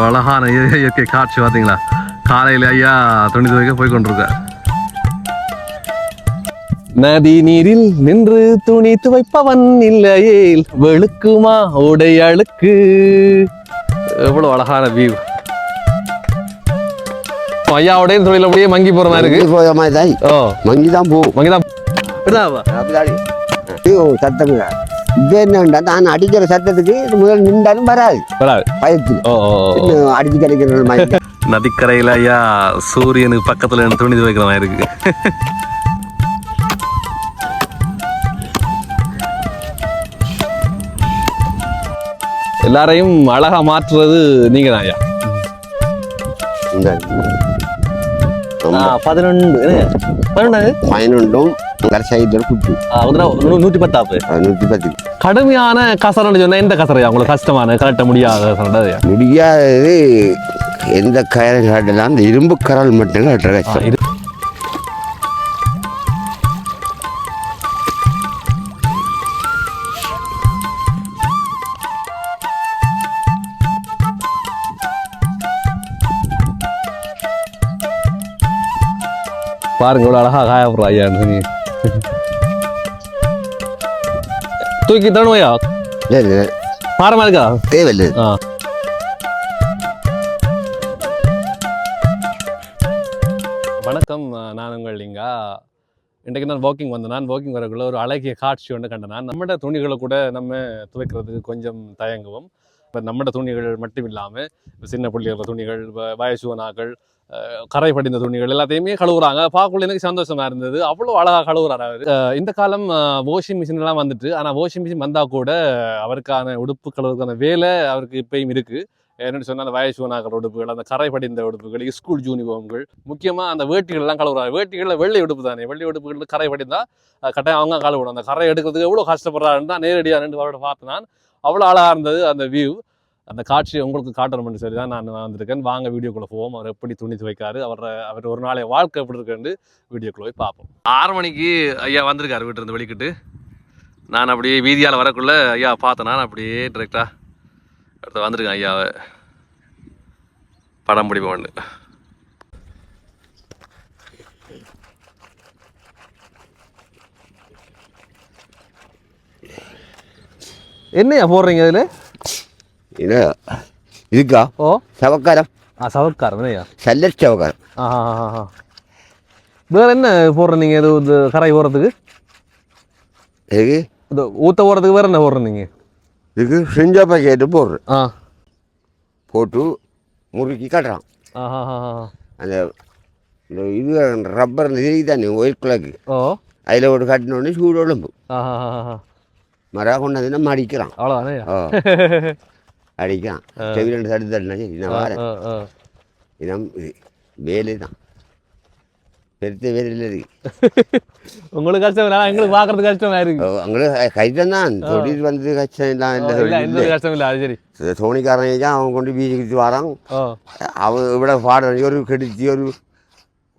எவ்வளோ அழகான இய- இயற்கை காட்சி பார்த்தீங்களா காலையில் ஐயா துணி துவைக்க போய் கொண்டிருக்கார் நதி நீரில் நின்று துணி துவைப்பவன் இல்லையே வெளுக்குமா உடை அழுக்கு எவ்வளோ அழகான வியூ ஐயாவுடைய தொழில் அப்படியே மங்கி போற மாதிரி இருக்கு போய மாதிரி தான் ஓ மங்கி தான் இதாவா அப்படிதாடி. ஐயோ, சத்தங்க என்னண்டா நான் அடிக்கிற சத்தத்துக்கு இது முதல் நின்றாலும் வராது. வராது. இன்னும் அடிச்சு கிடைக்கிற மாதிரி. நதிக்கரையில் ஐயா சூரியனுக்கு பக்கத்துல துணி துவைக்கிற மாதிரி இருக்கு. எல்லாரையும் அழகா மாற்றுறது நீங்க தான் ஐயா பதினொன்று பதினொன்று பதினொன்றும் சைடில் குட்டி நூற்றி பத்தாப்பு. நூற்றி பத்து. கடுமையான கசரன்னு சொன்னா எந்த கசரையா? உங்களுக்கு கஷ்டமான கரெக்ட முடியாத முடியாதது எந்த கயரம் காட்டலாம் அந்த இரும்பு கரல் மட்டும் கட்டுற கஷ்டம். பாருங்க இவ்வளோ அழகா காயப்படுறா ஐயா துணி தூக்கி தணுவையா இல்லை இல்லை பாரமா இருக்கா தேவையில்லை ஆ வணக்கம் நான் உங்கள் லிங்கா. இன்றைக்கு நான் வாக்கிங் வந்தேன் நான் வாக்கிங் வரக்குள்ள ஒரு அழகிய காட்சி ஒன்று கண்டேன் நான். நம்மட துணிகளை கூட நம்ம துவைக்கிறதுக்கு கொஞ்சம் தயங்குவோம். இப்போ நம்மட துணிகள் மட்டும் இல்லாமல் சின்ன பிள்ளைகள துணிகள் வயசுவனாக்கள் கரை படிந்த துணிகள் எல்லாத்தையுமே கழுவுறாங்க. பார்க்கக்குள்ள எனக்கு சந்தோஷமா இருந்தது. அவ்வளோ அழகாக கழுவுறாரு அவர். இந்த காலம் வாஷிங் மிஷின் எல்லாம் வந்துட்டு ஆனால் வாஷிங் மிஷின் வந்தால் கூட அவருக்கான உடுப்பு கழுவுறதுக்கான வேலை அவருக்கு இப்பயும் இருக்கு. என்னன்னு சொன்னால் அந்த வயசுவனாக்கள் உடுப்புகள் அந்த கரை படிந்த உடுப்புகள் ஸ்கூல் யூனிஃபார்ம்கள் முக்கியமாக அந்த வேட்டிகள்லாம் கழுவுறாங்க வெள்ளை உடுப்பு தானே? வெள்ளை உடுப்புகள் கரை படிந்தால் கட்டாயம் அவங்க கழுவிடும் அந்த கரை எடுக்கிறதுக்கு எவ்வளோ கஷ்டப்படுறாருன்னு தான் நேரடியாக ரெண்டு வாரோட பார்த்து நான் அவ்வளோ அழகாக இருந்தது அந்த வியூ அந்த காட்சியை உங்களுக்கு காட்டணும்னு சொல்லி தான் நான் வந்திருக்கேன். வாங்க வீடியோக்குள்ளே போவோம். அவர் எப்படி துணி துவைக்காரு அவர் அவர் ஒரு நாளைய வாழ்க்கை எப்படி இருக்குன்னு வீடியோக்குள்ளே போய் பார்ப்போம். ஆறு மணிக்கு ஐயா வந்திருக்காரு வீட்டு இருந்து வெளிக்கிட்டு. நான் அப்படியே வீதியால் வரக்குள்ள ஐயா பார்த்தேன் நான் அப்படியே டிரெக்டாக அடுத்து வந்திருக்கேன் ஐயாவை. படம் பிடிப்போன்னு என்னையா போடுறீங்க அதில் இது இதுக்கா? ஓ. சவக்காரம். ஆ சவக்காரம் என்னையா சல்லர் சவக்காரம். ஆஹா வேற என்ன போடுற நீங்க இது இது கரை போடுறதுக்கு? இதுக்கு இது ஊத்த போடுறதுக்கு வேற என்ன போடுற நீங்க? இதுக்கு செஞ்ச பாக்கெட்டு போடுறேன் ஆ. போட்டு முறுக்கி கட்டுறான். அந்த இந்த இது ரப்பர் இது தானே ஒயிட் கலருக்கு ஓ. அதில் ஒரு கட்டினோடனே சூடு உடம்பு மரா கொண்டது நம்ம அடிக்கிறான் அவ்வளோதானே அடிக்கிறான் செவிலில் தடுத்து தட்டினா சரி நான் வரேன். இதான் இது வேலை தான். பெருத்த வேலையில் இருக்கு உங்களுக்கு கஷ்டம் எங்களுக்கு பார்க்கறது கஷ்டமா இருக்கு. அவங்களுக்கு கஷ்டம் தான். தொழில் வந்து கஷ்டம் இல்லை இல்லை கஷ்டம் இல்லை. சரி. தோணிக்காரன் அவன் கொண்டு வீசி வரான்? அவன் இவ்வளோ பாடுறான் ஒரு கெடுத்து ஒரு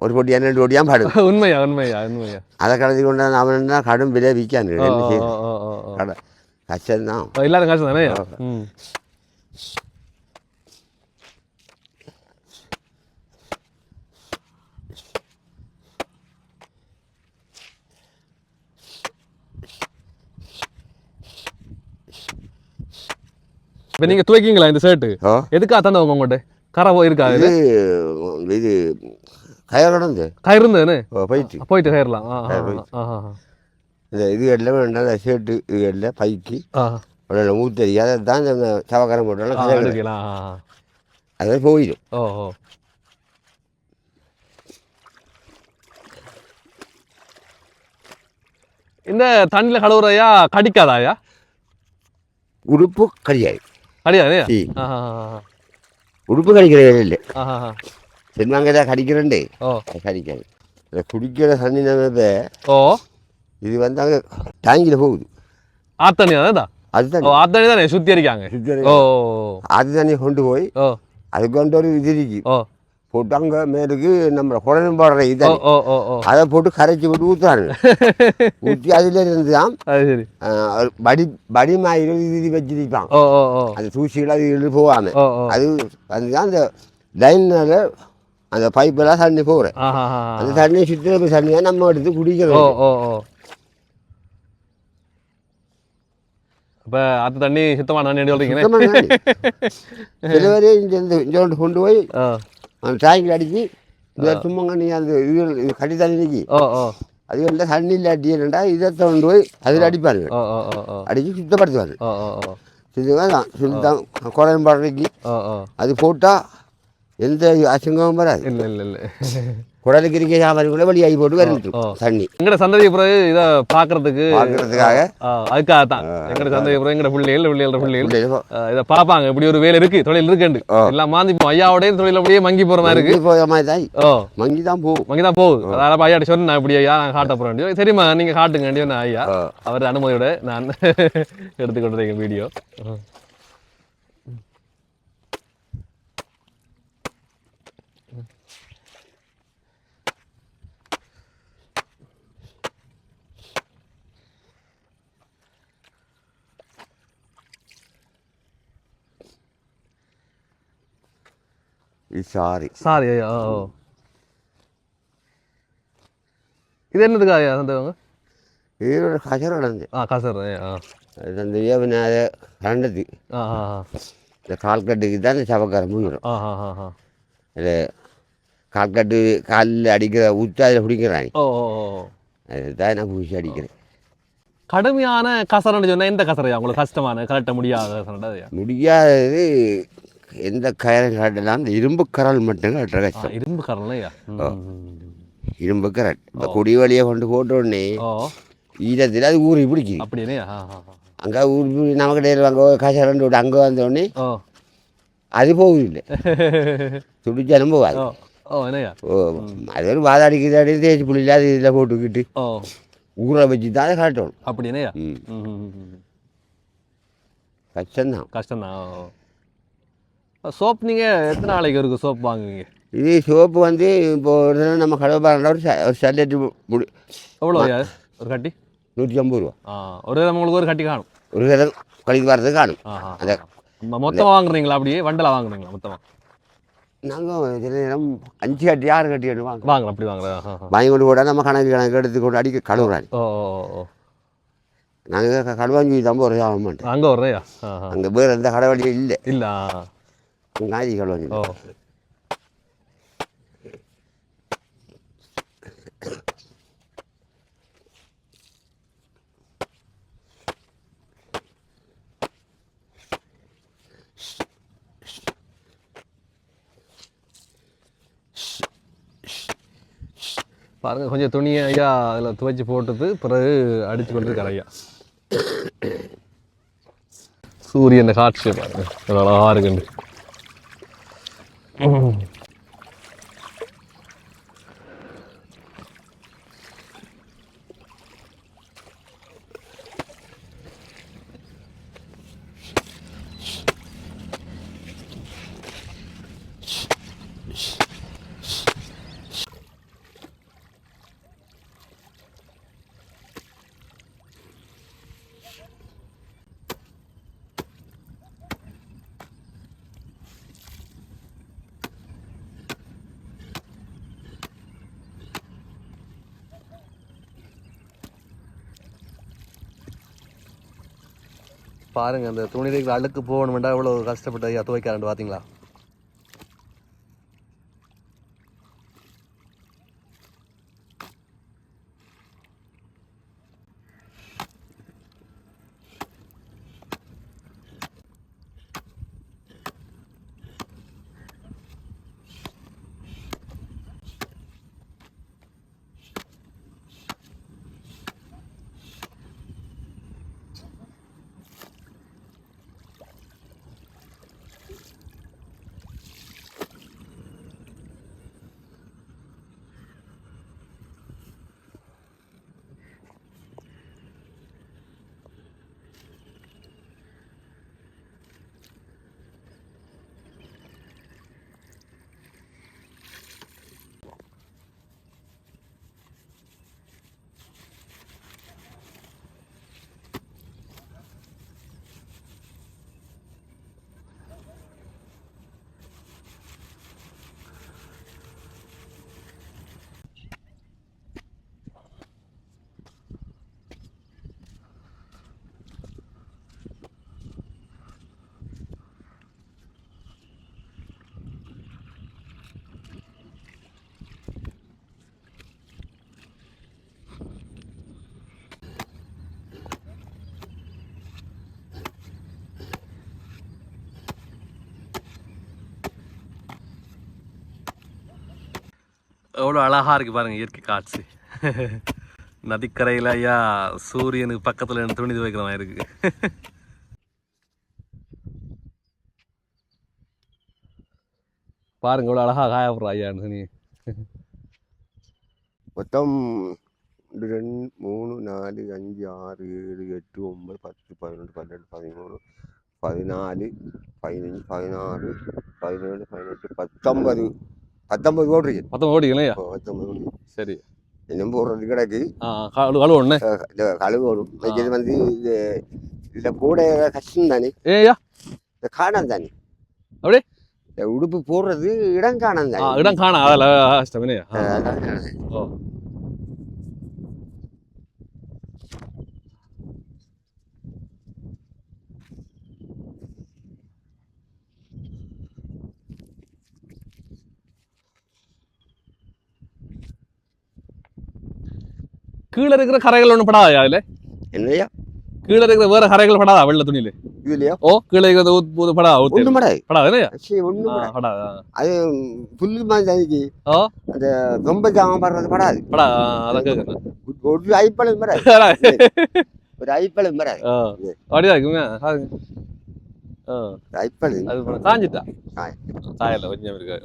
ഒരു പൊടി രണ്ട് പൊടിയാൻ പാടും உண்மையா உண்மையா உண்மையா அதை கடத்தி கொண்டு வந்து அவன் என்ன கடும் விலை விற்கான் ஓ, என்ன ஓ, செய்யுது ஓ, ஓ, ஓ. கடை கஷ்டம் தான் ஓ, எல்லாரும் கஷ்டம் தானே ம் இப்போ நீங்கள் துவைக்கீங்களா இந்த ஷர்ட்டு ஓ எதுக்காக தந்தவங்க உங்கள்கிட்ட கரை இருக்கா இது போயிட்டு போயிட்டு கயிறலாம் ஆ ஆ, போயிட்டு. ஆ ஆ, இந்த இது எல்லாம் வேண்டாம் ஷர்ட்டு இது எல்லாம் பைக்கு உடனே ஊத்தறி அதை தான் இந்த சவக்காரம் போட்டாலும் எடுக்கலாம் ஆ, ஆ. அதை போயிடும் ஓ ஓ இந்த தண்ணியில் கழுவுறையா கடிக்காதாயா உடுப்பு கடியாது கடியாதே உடுப்பு கடிக்கிற வேலை இல்லை ஆஹா சென்வாங்க தான் கடிக்கிறேன்டே கடிக்காது இந்த குடிக்கிற தண்ணி நம்ம ஓ இது வந்து அங்கே டேங்கில் போகுது ஆத்தண்ணி தானே ஓ அதுதான் ஆத்தண்ணி தானே சுத்தி அடிக்காங்க சுத்தம் ஓ அது தண்ணியை கொண்டு போய் ஓ அதுக்கு கொண்டு ஒரு இது இருக்கு ஓ போட்டு அங்கே மேலுக்கு நம்ம குழந்தை போடுற இதை அதை போட்டு கரைச்சி விட்டு ஊற்றுறாங்க ஊற்றி அதில் இருந்து தான் அது படி படி மாதிரி இது இது வச்சிருப்பான் அந்த தூசிகள் அது ஓ அது அதுதான் அந்த லைனில் அந்த பைப்பெல்லாம் தண்ணி போகிறேன் அந்த தண்ணியை சுற்றி தண்ணியாக நம்ம எடுத்து ஓ குடிக்கிறோம் ஓ ஓ. அப்ப அந்த தண்ணி சுத்தமான தண்ணி சொல்றீங்க சுத்தமான தண்ணி. சில பேர் இங்கே இந்த கொண்டு போய் அந்த டேங்கில் அடித்து இந்த சும்மா நீ அந்த இது இது கடி தண்ணி நிற்கி ஓ ஓ. அது வந்து தண்ணி இல்லாட்டி என்னடா இதை கொண்டு போய் அதில் அடிப்பாங்க ஓ ஓ ஓ ஓ. அடித்து சுத்தப்படுத்துவாங்க ஓ ஓ ஓ. இதுதான் தான் சுத்தம் குறையும் பாடுறதுக்கு அது போட்டால் எந்த அசிங்கமும் வராது இல்ல இல்ல இல்ல குடலுக்கு இருக்க சாமான் கூட வெளியாகி போட்டு வருது. தண்ணி எங்கட சந்ததி பிறகு இதை பாக்குறதுக்கு பார்க்கறதுக்காக அதுக்காக தான் எங்கட சந்ததி பிறகு எங்கட பிள்ளைகள் பிள்ளைகள பிள்ளைகள் இதை பார்ப்பாங்க இப்படி ஒரு வேலை இருக்கு தொழில் இருக்குண்டு. எல்லாம் மாந்தி இப்போ ஐயாவோடய தொழில் அப்படியே மங்கி போற மாதிரி இருக்கு போகிற மாதிரி தான் ஓ மங்கி தான் போகும் மங்கி தான் போகுது அதாவது ஐயாட்ட சொன்னேன் நான் இப்படி ஐயா நான் காட்ட போறேன் வேண்டியது சரிம்மா நீங்க காட்டுங்க நான் ஐயா. அவர் அனுமதியோட நான் எடுத்துக்கொண்டிருக்கேன் வீடியோ இது சாரி சாரி ஐயா ஓ. இது என்னதுக்கா ஐயா சந்தவங்க இது ஒரு கசரம் நடந்து ஆ காசர் ஆ அது அந்த ஏவனாத கண்டது ஆ ஆ. இந்த கால்கட்டுக்கு தான் சபக்காரம் முடியும் ஆ ஆ ஆ அது கால்கட்டு காலில் அடிக்கிற ஊற்றி அதில் பிடிக்கிறாங்க ஓ. அதுதான் நான் பூசி அடிக்கிறேன் கடுமையான கசரன்னு சொன்னா எந்த கசரையா உங்களுக்கு கஷ்டமான கரெக்ட முடியாத கசரண்டா முடியாதது எந்த கயரம் காட்டலாம் அந்த இரும்பு கரல் மட்டும் கட்டுற கஷ்டம். இரும்பு கரலையா இரும்பு கரல். இப்போ கொடி வழியை கொண்டு போட்ட உடனே ஓ. ஈரத்தில் அது ஊறி பிடிக்குது. அப்படியே. அங்கே ஊறி நமக்கு டேர் அங்கே கசரண்டு விட்டு அங்கே வந்த உடனே ஓ. அது போகுது இல்லை துடிச்சாலும் போகாது. ஓ அது ஒரு வாதாடிக்குது அப்படின்னு தேய்ச்சி புள்ளியில் அது இதில் போட்டுக்கிட்டு ஊற வச்சு தான் அதை காட்டணும். அப்படி என்னையா ம். ம், ம், ம், ம். கஷ்டம்தான். கஷ்டம்தான் சோப் நீங்க எத்தனை நாளைக்கு இருக்கு சோப் வாங்குவீங்க? இது சோப்பு வந்து இப்போ ஒரு தடவை நம்ம கடவை பாருங்க ஒரு ச- ஒரு முடி எவ்வளோ ஐயா ஒரு கட்டி? நூற்றி ஐம்பது ரூபா. ஆ ஒரு தடவை உங்களுக்கு ஒரு கட்டி காணும். ஒரு தடவை கழிக்கு வரது காணும். ஆஹா அந்த மொத்தமாக வாங்குறீங்களா அப்படியே? வண்டலா வாங்குறீங்களா மொத்தமா? நாங்கள் சில நேரம் அஞ்சு கட்டி ஆறு கட்டி எடுத்து வாங்க வாங்கலாம் அப்படி வாங்குறேன் ஆஹா, ஆஹா. வாங்கி கொண்டு போட்டால் நம்ம கணக்கு கணக்கு எடுத்து கொண்டு அடிக்க கழுவுறாங்க ஓ ஓ ஓ, ஓ. நாங்கள் கழுவாஞ்சி தான் ஒரு ஆக மாட்டோம் அங்கே வர்றையா ஆஹா. அங்கே வேறு எந்த கடவழியும் இல்லை. இல்ல ஆ. நாய் கழுவாஞ்சி ஓ பாருங்க கொஞ்சம் துணியை ஐயா அதில் துவைச்சி போட்டது பிறகு அடித்து கொண்டு கரையா சூரியன் காட்சி பாருங்க. அழகாக இருக்குன்னு. இருக்குண்டு பாருங்க அந்த துணிதைகள் அழுக்கு போகணுமெண்டா எவ்வளோ கஷ்டப்பட்டு ஐயா பார்த்தீங்களா எவ்வளோ அழகா இருக்கு பாருங்க இயற்கை காட்சி. நதிக்கரையில் ஐயா சூரியனுக்கு பக்கத்தில் நின்னு துணி துவைக்கிற மாதிரி இருக்கு. பாருங்க எவ்வளோ அழகா காயப்படுறா ஐயா துணி மொத்தம் ரெண்டு மூணு நாலு அஞ்சு ஆறு ஏழு எட்டு ஒன்பது பத்து பதினொன்று பன்னெண்டு பதிமூணு பதினாலு பதினஞ்சு பதினாறு பதினேழு பதினெட்டு பத்தொன்பது. பத்தொன்பது மொத்தம் ஓடிக்கலாம் ஐயா இப்போ பத்தொன்பது கோடி. சரி. இன்னும் போடுறது கிடக்கு ஆ கழு கழு ஒன்று அஹ் இந்த கழுவு இன்னைக்கு இது வந்து இது இதில் கூட கஷ்டம் தானே? ஏ ஐயா இந்த காணம் தானே? அப்படி? இந்த உடுப்பு போடுறது இடம் காணம் தானே? இடம் காண அதில் காணம். ஓ. கீழே இருக்கிற கரைகள் ஒன்றும் படாதா அதில் என்னையா? கீழே இருக்கிற வேற கரைகள் படாதா வெள்ள துணியில இதுலையா? ஓ கீழே இருக்கிறது ஊத்து படா ஊத்து படாது படாது என்னய்யா? சரி ஆ, படாது படாது. அது புல்லு மாதிரி தானிக்கு ஓ அந்த ரொம்ப ஜாமம் படுறது படாது படா அதான் கேட்குறேன் ஒரு ஐப்பளம் வராது ஒரு ஐப்பளம் ஆ அப்படியா இருக்குங்க ஐப்பளம் அது காஞ்சிட்டா காய். காயல கொஞ்சம் இருக்கு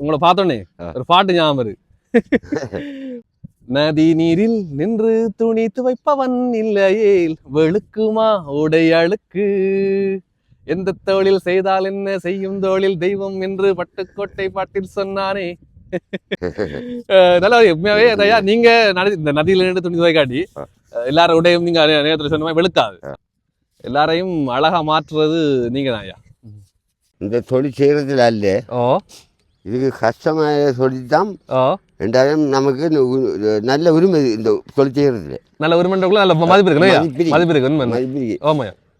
உங்களை பார்த்தோன்னே. ஒரு பாட்டு ஞாபகம் இருக்கு நதி நீரில் நின்று துணி துவைப்பவன் இல்லையே வெளுக்குமா உடை அழுக்கு? எந்த தொழில் செய்தால் என்ன செய்யும் தொழில் தெய்வம் என்று பட்டுக்கோட்டை பாட்டில் சொன்னானே. நல்லா. உண்மையாவே ஐயா நீங்க நதி இந்த நதியில நின்று துணி துவைக்காட்டி எல்லாரோட உடையும் நீங்க நேரத்தில் சொன்ன மாதிரி வெளுக்காது. எல்லாரையும் அழகா மாற்றுறது நீங்க தான் ஐயா. இந்த தொழில் செய்கிறதுல அல்ல. ஓ. இதுக்கு கஷ்டமாக சொல்லித்தான் ரெண்டாயிரம் நமக்கு நல்ல உரிமை இந்த தொழில் செய்கிறதுல நல்ல ஒரு மண்டக்குள்ள நல்ல மதிப்பு இருக்கு மதிப்பு இருக்கு. மதிப்பு இருக்கு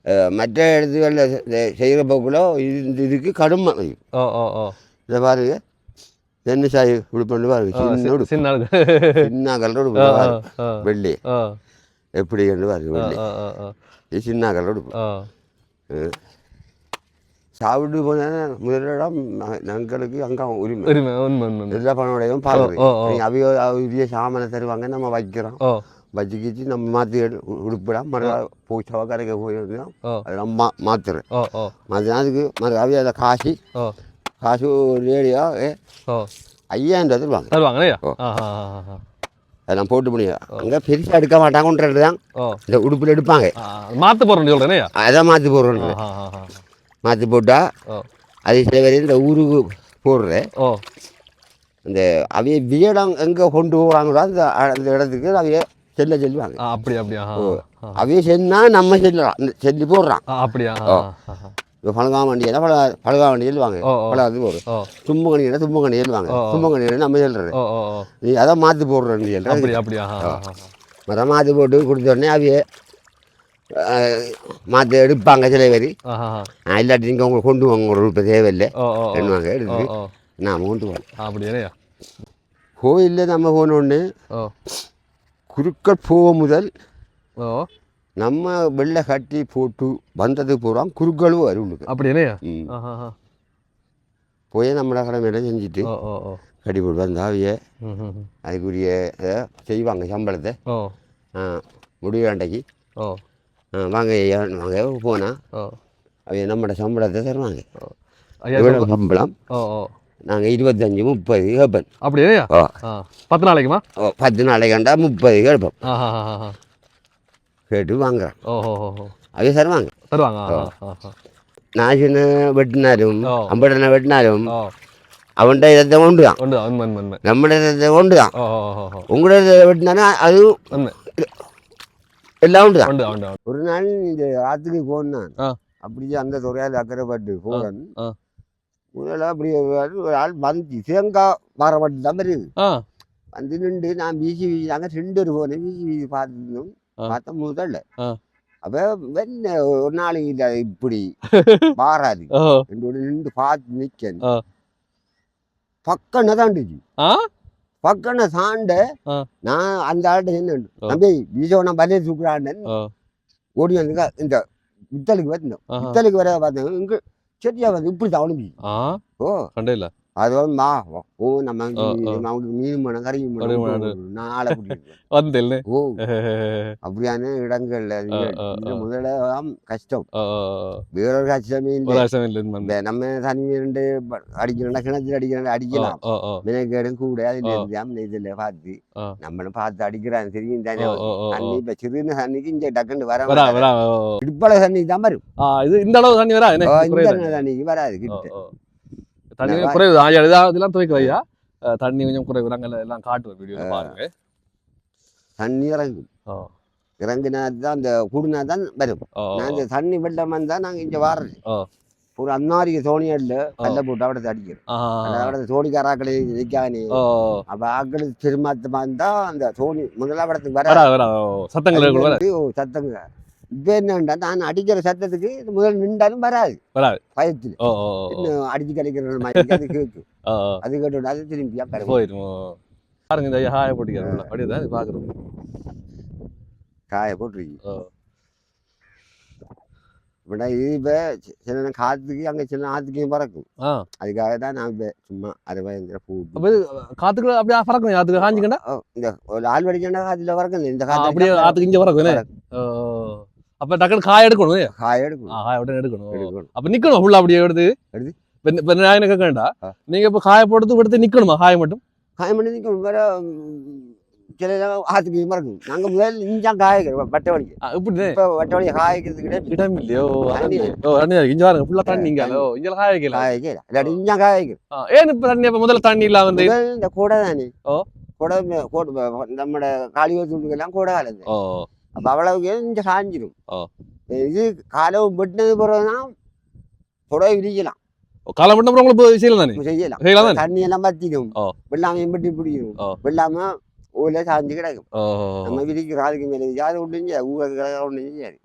அஹ் மற்ற இடத்துகளில் செய்கிற போக்குள்ள இது இதுக்கு கடும். ஓ ஓ ஓ இதை பாருங்க. என்ன சாய் உடுப்பு பாருங்க. சின்ன சின்ன வெள்ளி. எப்படி என்று பாருங்க வெள்ளி. சின்ன கலர் உடுப்பு. ஆ. சாப்பிட்டு போனால் முதலிடம் எங்களுக்கு அங்கே உரிமை. உரிமை, உண்மை, உண்மை. எல்லா பணோடையும். நீங்கள் அவையோ உரிய சாமானை தருவாங்க நம்ம வைக்கிறோம். வச்சுக்கிச்சு நம்ம மாற்றி உடுப்பிடாம மறுநாள் போய் சவக்கரைக்கு போயிருந்தோம். ஓ. அதை நம்ம மா மாற்றுறேன் அதுக்கு மறு அவைய அதை காசு காசு ரேடியோ ஐயாயிரம் தருவாங்க தருவாங்க. ஐயா ஓ. ஆ, ஆ, ஆ, ஆ. அதை நான் போட்டு முடியும் அங்கே பெருசாக எடுக்க மாட்டாங்கன்றது தான் இந்த உடுப்பில் எடுப்பாங்க. போறேன்னு சொல்றேன் ஐயா அதை மாற்றி போடுறோம். மாற்றி போட்டால் அது சில பேர் இந்த ஊருக்கு போடுறேன் ஓ. அந்த அவைய வீடம் எங்கே கொண்டு போகிறாங்களோ அந்த அந்த இடத்துக்கு அவைய செல்ல செல்லுவாங்க. அப்படி அப்படியா. அவைய சென்னா நம்ம செல்லலாம். இந்த செல்லி போடுறான். அப்படியா. இப்போ பழகா வண்டியில் பழ பழகா வண்டி ஓ. பழகாது போடும் ஓ. தும்பங்கணியில் தும்பங்கணி ஓ. தும்பங்கணியில் நம்ம செல்றது. நீ அதை மாற்றி போடுறேன்னு சொல்கிறது அப்படி அப்படியா. அதை மாற்றி போட்டு கொடுத்த உடனே அவைய மாற்றி எடுப்பாங்க சில பேர். இல்லாட்டி நீங்கள் உங்களுக்கு கொண்டு வாங்க இப்போ தேவையில்லை. என்னவாங்க எடுத்து நாம் கொண்டு ஆ, அப்படியா கோயிலில் நம்ம போனோடனே ஓ. குருக்கள் போக முதல் நம்ம வெள்ளை கட்டி போட்டு வந்தது பூரா குருக்களும் அருளுக்கு அப்படியா. போய் நம்மளை கடமையில செஞ்சுட்டு கட்டி போட்டு வந்தா அவைய. அதுக்குரிய செய்வாங்க சம்பளத்தை. முடிவு அண்டைக்கு வாங்க ஐயா வாங்க போனால் ஓ. அவைய நம்மளோட சம்பளத்தை தருவாங்க. எவ்வளோ சம்பளம். நாங்கள் இருபத்தஞ்சி முப்பது கேட்பேன் அப்படியா பத்து நாளைக்குமா? பத்து நாளைக்கு கண்டா முப்பது கேட்போம் கேட்டு வாங்குறோம். அவைய தருவாங்க. தருவாங்க வெட்டினாலும் ஓ. அம்படனை வெட்டினாலும் ஓ. அவன்கிட்ட இதை தான் உண்மை நம்மளோட இதை தான் ஓ உங்களோட வெட்டினாலும் அது உண்மை எல்லாம் உண்டு தான். ஒரு நாள் இந்த ஆற்றுக்கு போனான். அப்படியே அந்த துறையால் அக்கறைப்பட்டு போனேன் ஆ. முதல்ல அப்படி ஒரு ஆள் ஒரு ஆள் வந்து தேங்காய் மரம் மட்டும் தான் வருது ஆ. வந்து நின்று நான் வீசி வீசி அங்கே ரெண்டு பேர் போனேன் வீசி வீசி பார்த்துருந்தோம். பார்த்தா முதல்ல ஆ. அப்ப என்ன ஒரு நாளைக்கு இல்ல இப்படி மாறாது என்னோட நின்று பார்த்து நிற்கணும் தாண்டுச்சு ஆ? பக்கன தாண்ட ஆ. நான் அந்த ஆள்கிட்ட என்ன ஆ. தம்பி வீசவன பலே தூக்குறான்னு ஆ. ஓடி வந்து இந்த வித்தலுக்கு ஆஹா. வித்தலுக்கு வர பார்த்தேன் இங்க செட்டியா வந்து இப்படி தவணுச்சு ஓ கண்டே இல்ல அது வந்து மா ஓ நம்ம. அவங்களுக்கு மீன் மனம். நான் ஆளை வந்தேல்னு? ஓ. அப்படியான இடங்கள்ல. முதல்ல கஷ்டம். வேறொரு கஷ்டமே இல்லை. நம்ம தனி ரெண்டு அடிக்கணும்னா கிணத்துல அடிக்கணும் அடிக்கலாம். வினைக்கேடும் கூட அதுல இதுல பார்த்து. நம்மளும் பார்த்து அடிக்கிறான் தெரியும் தானே. தண்ணி இப்ப சிறுன தண்ணிக்கு இங்க டக்குன்னு வர வரா மாட்டாது. வரா ஓ. இடுப்பள தண்ணி தான் வரும். இந்த அளவு தண்ணி வரா என்ன? ஓ, குறையுது. இந்த தண்ணிக்கு வராது கிட்ட. தண்ணி இந்த குறைவு ஆயா இதெல்லாம் இதெல்லாம் துவைக்கிறையா தண்ணி கொஞ்சம் குறைவு நாங்கள் எல்லாம் காட்டுவோம் வீடியோல ஆ. பாருங்க. தண்ணி இறங்கும். இறங்குனா தான் அந்த கூடுனா தான் வரும் நான் இந்த தண்ணி வெள்ளம் வந்தா நாங்க இங்க வர்றது. ஒரு அன்னாரிக்கு தோணியல்ல. கல்ல போட்டு அவடத்தை அடிக்கிறோம் அவடத்தை தோணிக்காராக்களை நிற்கானே அப்ப ஆக்கள் திருமாத்து வந்தா அந்த தோணி முதலாவடத்துக்கு வரா. சத்தங்கள் சத்தங்க என்னண்டா நான் அடிக்கிற சத்தத்துக்கு முதல் நின்றாலும் வராது. வராது. பயத்துல. இன்னும் அடிச்சு கலைக்கிற மாதிரி அது கேட்கும். அது கேட்டு அது திரும்பியா போயிடும். பாருங்க இந்த ஹாய போட்டிக்கிறோம் அப்படியே பார்க்குறோம். காய போட்டுருக்கு ஓ. இப்படா இது இப்ப சி- சில நேரம் காத்துக்கு அங்க சில ஆத்துக்கையும் பறக்கும். ஆ. அதுக்காக தான் நான் சும்மா அது பயங்கர பூட்டு காத்துக்குள்ள அப்படியே பறக்கும்? ஆத்துக்கு காஞ்சிக்கண்டா? இந்த ஆள் வடிக்கண்டா காத்துல பறக்கும் இந்த ஆ, காத்துல அப்படியே ஆத்துக்கு இங்க பறக்கும். என்ன? ஓ அப்ப டக்குனு காய எடுக்கணும். காய எடுக்கும் ஆ, காய உடனே எடுக்கணும். எடுக்கணும். அப்ப நிக்கணும் ஃபுல்லா அப்படியே எடுத்து. எடுத்து? இப்ப இப்ப நான் என்ன கேட்கண்டா ஆ. நீங்க இப்ப காய போட்டு எடுத்து நிக்கணுமா? காய மட்டும்? காய பண்ணி நிற்கும் வேற சில நேரம் ஆத்துக்கு பறக்கும் நாங்க முதல் இஞ்சா காய்க்கிறோம் வட்டை வடிக்க. ஆ, இப்படி இப்ப வட்டை வடிக்க காய்க்கிறதுக்கு கிடையாது இடம் இல்லையோ. ஓ தண்ணி. இங்க பாருங்க ஃபுல்லா தண்ணி இங்க ஓ இங்க காய வைக்கல. காய்க்கல இல்லாட்டி இஞ்சா காய்க்கிறோம் ஆ, ஏன் இப்ப தண்ணி அப்ப முதல்ல தண்ணி இல்லாம வந்து? இந்த கூடை தானே. ஓ. கூடை நம்மட காளியோ துண்டுக்கெல்லாம் கூடை காலது. ஓ. அப்ப அவ்வளவுக்கு இங்க காஞ்சிரும் ஓ. இது காலம் வெட்டினது பிறகுதான் புடவை விரிக்கலாம் காலம் மட்டும் அப்புறம் உங்களுக்கு செய்யலாம் தானே செய்யலாம் செய்யலாம் தண்ணி எல்லாம் பத்திடும் ஓ. வெள்ளாமையும் வெட்டி பிடிக்கணும் ஓ. வெள்ளாம ஊர்ல சாஞ்சு கிடக்கும் நம்ம விரிக்கிறோம் அதுக்கு மேல யாரு ஒன்றும் செய்யாது ஊருக்கு ஒன்றும் செய்யாது.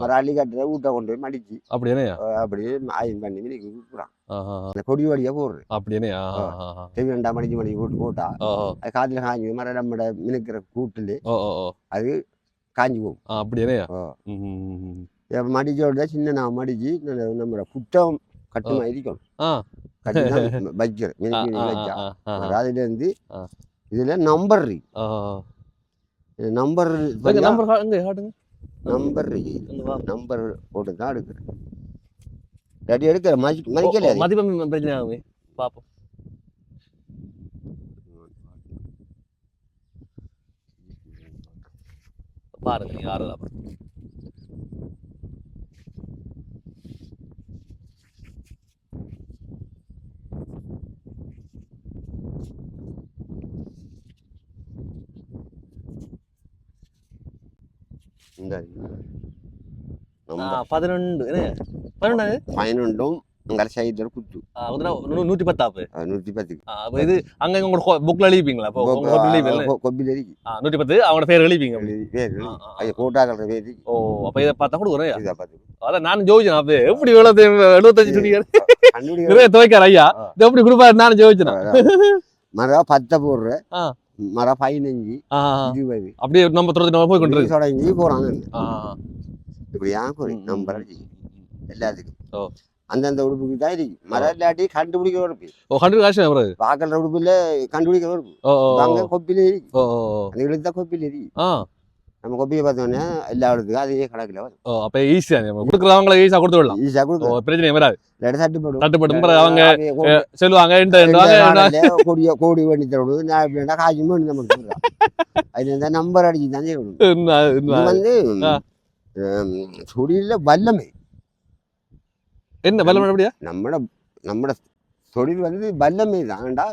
மரம் அள்ளி கட்டுற வீட்டை கொண்டு போய் மடிச்சு அப்படியானே அஹ் அப்படியே ஆயின் பண்ணி விரிக்க. அந்த கொடி வடியா போடுறது ஆஹா. செவி ரெண்டா மடிச்சு மடிச்சு போட்டு போட்டா அது காத்துல காஞ்சி மரம் நம்மட மினுக்கிற கூட்டுல அது காஞ்சி போகும். இப்ப மடிச்சோட சின்ன நான் மடிச்சு நம்மட புத்தகம் கட்டுமா இருக்கணும் ஆ. கட்டி தான் வைக்கிறேன் ஆ, மினுக்கி ஆ, வச்சா ஆ, ஆ, ஆ. அதுல இருந்து ஆ. இதுல நம்பர் இருக்கு. நம்பர் நம்பர் நம்பர் போட்டு தான் எடுக்கிறேன். ரெடி எடுக்கிற மதிக்கல ஓ, மதிப்பெண் பிரச்சனை ஆகுமே. பாப்போம். பாருங்க நீங்க யாரும் அப்புறம் இந்த ஆ, நம்பர். பதினொன்று என்ன? பதினொன்று பதினொன்றும் அங்கே சைடில் குத்து நூற்றி பத்தாப்பு நூற்றி பத்துக்கு அப்ப இது அங்க உங்களோட எழுதிப்பீங்களா? அப்போ பத்து அவங்களோட பேர் எழுதிப்பீங்க கோட்டாக்கிற வேதி ஓ அப்ப இதை பார்த்தா கூட வரும் இதை பார்த்து அதான் நான் ஜோதிச்சேன் அப்ப எப்படி எழுபத்தஞ்சு துவைக்கார் ஐயா. இது எப்படி நானும் ஜோதிச்சேன் மரம் பத்தை போடுற. ஆ. மரம் பதினஞ்சு இருபது. அப்படியே நம்ம தொடர்ந்து போய் கொண்டு தொடங்கி போறாங்க. இப்படியா நம்பர். எல்லாத்துக்கும். ஓ. அந்தந்த உடுப்புக்கு தான் இருக்கு. மரம் இல்லாட்டி கண்டுபிடிக்கிற உடுப்பு. ஓ காசு பிறகு? வாக்கல் உடுப்புல கண்டுபிடிக்கிற உடுப்பு. அங்க கொப்பில இருக்கு. அந்த எழுத்து கொப்பில இருக்கு. நம்ம கொப்பியை பார்த்தோன்னே எல்லா இடத்துக்கும் அதே கணக்குல வரும். ஓ அப்ப ஈஸியா நம்ம கொடுக்குறவங்கள ஈஸியா கொடுத்து விடலாம். ஈஸியா ஓ கொடுக்கும் பிரச்சனை வராது. இல்லாட்டி தட்டுப்படும். தட்டுப்படும் அவங்க சொல்லுவாங்க இந்த கோடி கோடி பண்ணி தரணும். நான் இப்படின்னா காசு பண்ணி நமக்கு அதுல இந்த நம்பர் அடிச்சு தான் செய்யணும் வந்து ஆ. ஹம், தொழில வல்லமை. என்ன வெள்ளம் எப்படியா நம்மட நம்மட தொழில் வந்து வல்லமை தான்டா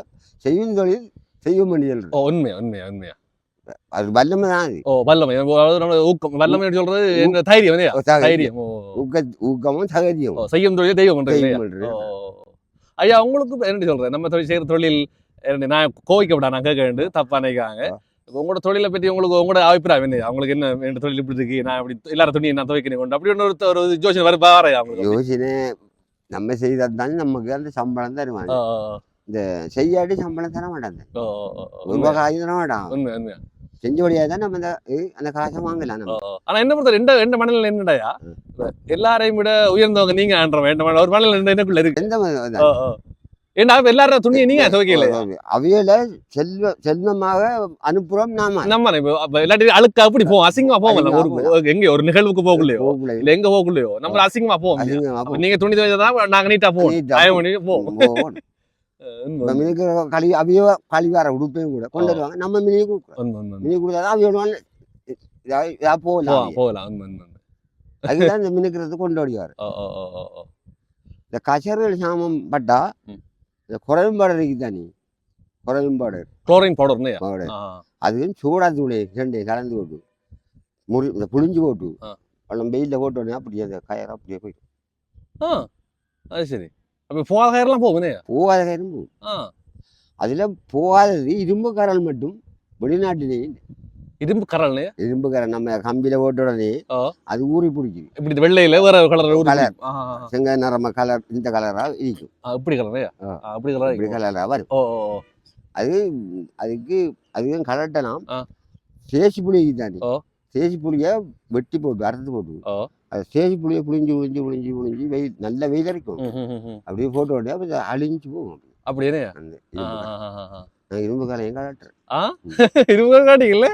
செய்யும் தொழில் செய்ய முடியல ஓ உண்மையா உண்மையா உண்மையா? அது வல்லமை தான் ஓ வல்லமை. நம்ம ஊக்கம். வல்லமை சொல்றது என்ன தைரியம் தைரியம். ஊக்க ஊக்கமும் சகதியும் ஓ, செய்யும் தொழில் தெய்வம் பண்றது செய்யும் ஐயா உங்களுக்கு என்ன சொல்றேன் நம்ம தொழில் செய்யற தொழில் நான் கோவிக்க விடா நான் கேட்க வேண்டு தப்பா நினைக்காங்க இப்போ உங்களோட தொழிலை பற்றி உங்களுக்கு உங்களோட அபிப்பிராயம் என்ன? அவங்களுக்கு என்ன என் தொழில் இப்படி இருக்கு? நான் இப்படி எல்லாரும் துணியை நான் துவைக்கணும் கொண்டு அப்படி ஒன்று ஒரு ஒரு ஜோஷன் வர வரையா அவங்களுக்கு யோசனை நம்ம செய்தால் தானே நமக்கு அந்த சம்பளம் தருவாங்க. ஆ, செய்யாட்டி சம்பளம் தர மாட்டாங்க. ரூபாய் காசு தர மாட்டான். செஞ்ச வழியாக நம்ம அந்த ஏ, அந்த காசை வாங்கலாம் நம்ம. ஆனா என்ன பொறுத்த ரெண்டு ரெண்டு மணலில் என்னடாயா? எல்லாரையும் விட உயர்ந்தவங்க நீங்க மணல் ஒரு மணல் ரெண்டு எனக்குள்ள இருக்கு. எந்த. ஏன்னா எல்லாரும் துணியை நீங்க துவைக்கல அவையில செல்வ செல்வமாக அனுப்புறோம் நாம. நம்ம இல்லாட்டி அழுக்கா அப்படி போவோம். அசிங்கமா போவோம்ல ஒரு எங்க? ஒரு நிகழ்வுக்கு போகலையோ? போகல. இல்ல எங்க போகலையோ? நம்ம அசிங்கமா போவோம் நீங்க துணி துவைச்சா நாங்க நீட்டா போவோம். போவோம். போவோம். மினுக்கு கழுவி அவையோ கழிவார உடுப்பையும் கூட கொண்டு வருவாங்க. நம்ம மினியை கொடுக்குறோம். உண்மை, உண்மை, உண்மை. மினி கொடுத்தா அவையோட போகலாம். போகலாம். அதுதான் இந்த மினுக்கிறது கொண்டு வருவார். ஓ, ஓ, ஓ, ஓ, ஓ. இந்த கச்சர்கள் சாமம் பட்டா. இந்த குறைபாடு இருக்குது தானே குறைபாடு குளோரின் பவுடர்னு பவுடர் அதுவும் சூடா தூளை ரெண்டு கலந்து போட்டு முறி இந்த புளிஞ்சு போட்டு ஆ. வெள்ளம் வெயிலில் போட்ட உடனே அப்படியே அந்த கயர் அப்படியே போயிடும். அது சரி. அப்ப போகாத கயிறுலாம் போகுனே போகாத கயிறும் போகும். ஆ. அதில் போகாதது இரும்பு கரல் மட்டும் வெளிநாட்டிலேயே. இரும்பு கரல்னு? இரும்பு கரல் நம்ம கம்பியில் போட்ட உடனே. அது ஊறி பிடிக்குது. இப்படி இந்த வெள்ளையில வேற கலர். Colour. செங்க நிறம கலர் இந்த கலராக இருக்கும் இப்படி கலர். அப்படி கலர் இப்படி கலராக வரும். அது அதுக்கு அதுவும் கலட்டலாம். சேசி புளிக்கு ஓ. சேசி புளியை வெட்டி போட்டு அறுத்து போட்டு. அது சேசி புளியை புளிஞ்சு புளிஞ்சு புளிஞ்சு புளிஞ்சு வெயில் நல்ல வெயில் இருக்கும். அப்படியே போட்ட உடனே அழிஞ்சு போகும் அப்படியே. நான் இரும்பு கரையும் கலட்டுறேன். இரும்பு காட்டிங்கல்ல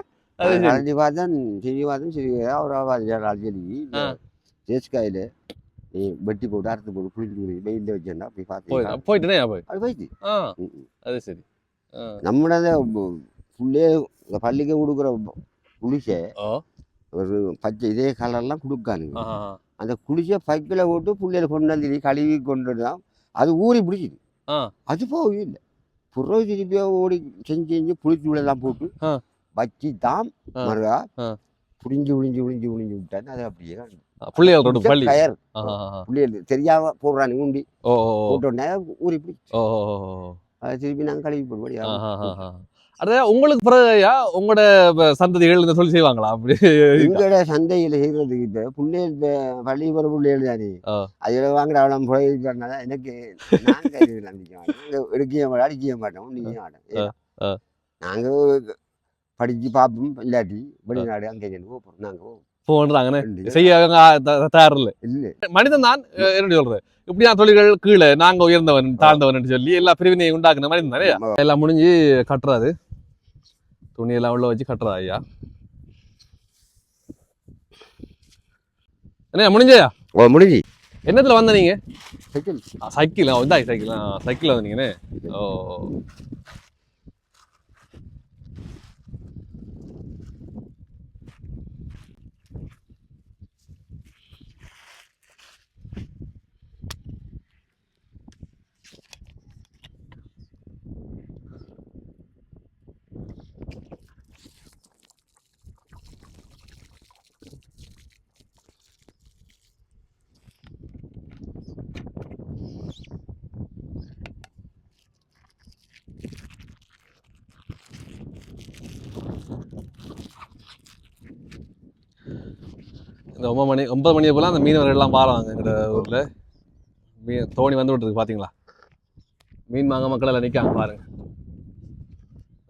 வெட்டி போட்டு அறுத்து போட்டு புளிஞ்சு புளிஞ்சு வெயிலில் அப்படி பார்த்து போயிட்டுனே போய் அது. அது சரி இந்த பள்ளிக்கு கொடுக்குற குளிசை ஒரு பச்சை இதே கலர்லாம் கொடுக்கானுங்க. அந்த குளிசை பைக்கில் போட்டு புள்ளையில கொண்டு வந்து கழுவி கொண்டு தான் அது ஊறி பிடிச்சிது. அது போகவே இல்லை புறவை திருப்பியா ஓடி செஞ்சு செஞ்சு புளிச்சு விடலாம் போட்டு. வச்சு தான் ஆ. புளிஞ்சு புளிஞ்சு புளிஞ்சு புளிஞ்சு விட்டான்னு அது அப்படியே பிள்ளைகள் ரோடு பள்ளி. கயர். புள்ளைகள் தெரியாம போடுறானுங்க உண்டி ஓ ஓ ஓ. போட்ட உடனே ஊறி பிடிச்சி திருப்பி நாங்கள் கழுவி ஆ. அదే உங்களுக்கு பிறகுயா உங்களோட சந்ததிகள் இந்த சொல்லி செய்வாங்களா? அப்படி எங்களோட சந்தையில் செய்யறதுக்கு இப்போ பிள்ளைகள் பள்ளி போகிற பிள்ளைகள் தானே. அதில் வாங்குற அவ்வளோ போயிருக்கிறனால எனக்கு நாங்கள் நம்பிக்கை மாட்டோம். நாங்கள் எடுக்கவே மாட்டோம் அடிக்கவே மாட்டோம். நாங்கள் படித்து பார்ப்போம் இல்லாட்டி வெளிநாடு அங்கே போகிறோம் நாங்கள் போவோம் செய்ய அவங்க த- தயார் இல்லை மனிதன் தான் என்ன சொல்றது இப்படியா தொழில்கள் கீழே நாங்க உயர்ந்தவன் தாழ்ந்தவன் சொல்லி எல்லா பிரிவினையும் உண்டாக்குன மனிதன் தானே எல்லாம் முடிஞ்சு கட்டுறாது துணியெல்லாம் உள்ள வச்சு கட்டுறா ஐயா என்ன முடிஞ்சயா ஓ முடிஞ்சு என்னத்துல வந்த நீங்க சைக்கிள் சைக்கிள் இந்தா சைக்கிள் சைக்கிள் வந்தீங்கன்னு ஓ இந்த ஒம்பது மணி ஒன்பது மணியை போல அந்த மீனவர்கள்லாம் பாருவாங்க எங்கிட்ட ஊரில். மீன் தோணி வந்து விட்டுருக்கு பார்த்தீங்களா மீன் வாங்க மக்கள் எல்லாம் நிற்காங்க பாருங்க.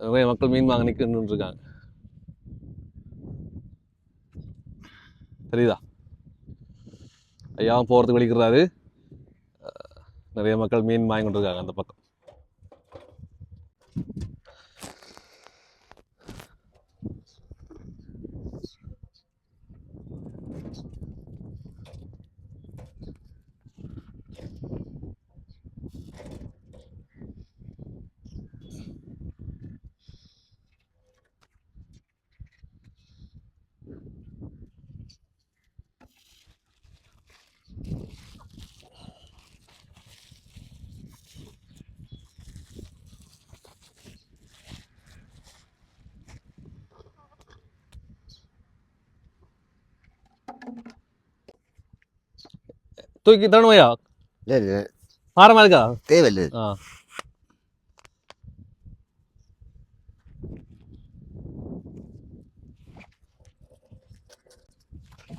நிறைய மக்கள் மீன் வாங்க நிற்க இருக்காங்க தெரியுதா ஐயாவும் போகிறதுக்கு வெளிக்கிறாரு நிறைய மக்கள் மீன் வாங்கி கொண்டு இருக்காங்க அந்த பக்கம். தூக்கி தரணுமையா இல்லை பாரமா இருக்கா தேவையில்லை ஆ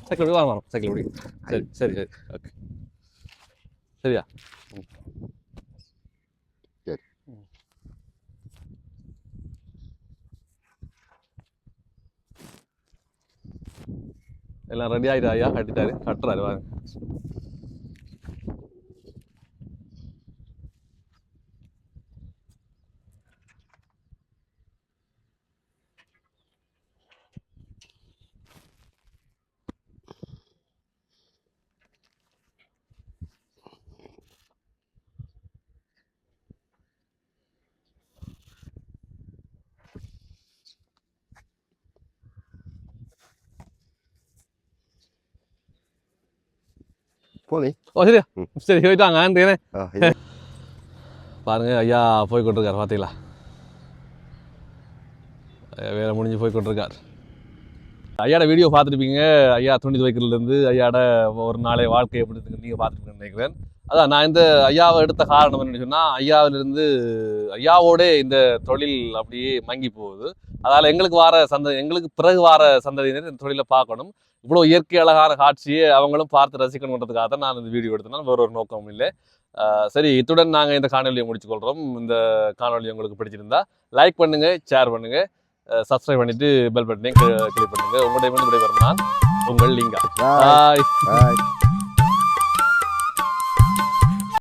சைக்கிள் விடு வர சைக்கிள் விடு சரி சரி சரி ஓகே சரியா சரி எல்லாம் ரெடி ஆயிட்டா ஐயா கட்டிட்டாரு கட்டுறாரு வாங்க போனே ஓ சரியா. சரி போயிட்டாங்க ஆன்றேனே ஆ இது பாருங்க ஐயா போய் கொண்டிருக்கார் பார்த்தீங்களா ஐயா வேலை முடிஞ்சு போய் கொண்டிருக்கார் ஐயாட வீடியோ பார்த்துருப்பீங்க ஐயா துணி துவைக்கிறதுலேருந்து ஐயாட ஒரு நாளை வாழ்க்கை எப்படி இருக்குன்னு நீங்கள் பார்த்துருப்பீங்கன்னு நினைக்கிறேன் அதான் நான் இந்த ஐயாவை எடுத்த காரணம் என்னன்னு சொன்னால் ஐயாவிலிருந்து ஐயாவோட இந்த தொழில் அப்படியே மங்கி போகுது அதால் எங்களுக்கு வார சந்ததி எங்களுக்கு பிறகு வார சந்ததியினர் இந்த தொழிலை பார்க்கணும் இவ்வளோ இயற்கை அழகான காட்சியை அவங்களும் பார்த்து ரசிக்கணுன்றதுக்காக தான் நான் இந்த வீடியோ எடுத்தேன். வேற ஒரு நோக்கம் இல்லை. சரி இத்துடன் நாங்கள் இந்த காணொலியை முடிச்சுக்கொள்கிறோம் இந்த காணொலி உங்களுக்கு பிடிச்சிருந்தா லைக் பண்ணுங்க ஷேர் பண்ணுங்க. சப்ஸ்கிரைப் பண்ணிட்டு பெல் பட்டனையும் கிளிக் பண்ணுங்க. உங்களுடைய வந்து விடைபெறும் நான் உங்கள் லிங்கா. பாய்